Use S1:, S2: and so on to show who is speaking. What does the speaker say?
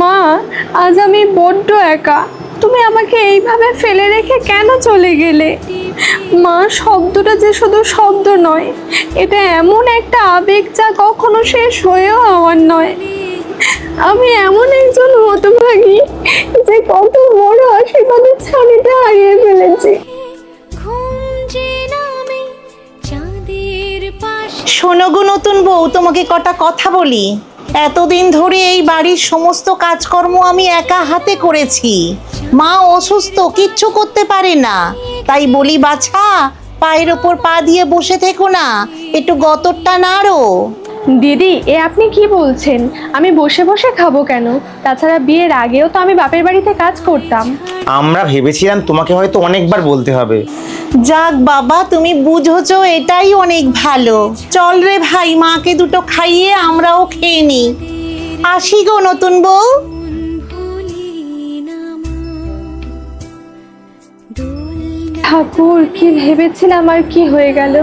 S1: মা, আজ আমি বড্ড একা। তুমি আমাকে এইভাবে ফেলে রেখে কেন চলে গেলে? মা, শব্দটা যে শুধু শব্দ নয়, এটা এমন একটা আবেগ যা কখনো শেষ হয়েও আমার নয়। আমি এমন একজন হতভাগী যে কত বড় আশীর্বাদের ছানিটা হারিয়ে ফেলেছি।
S2: খুঁজে নামে চাঁদের পাশে
S3: শোনো গো নতুন বউ, তোমাকে কটা কথা বলি। এতদিন ধরে এই বাড়ির সমস্ত কাজকর্ম আমি একা হাতে করেছি। মা অসুস্থ, কিচ্ছু করতে পারে না। তাই বলি, বাছা, পায়ের ওপর পা দিয়ে বসে থেকো না, একটু গতরটা নাড়ো।
S1: দিদি এ আপনি কি বলছেন? আমি বসে বসে খাব কেন? তাছাড়া বিয়ের আগেও তো আমি বাপের বাড়িতে কাজ করতাম।
S4: আমরা ভেবেছিলাম তোমাকে হয়তো অনেকবার বলতে হবে।
S3: যাক বাবা তুমি বুঝোছো এটাই অনেক ভালো। চল রে ভাই মাকে দুটো খাইয়ে আমরাও খেয়ে নিই আসি গো নতুন বউ।
S1: ঠাকুর কি ভেবেছিলাম আর কি হয়ে গেল?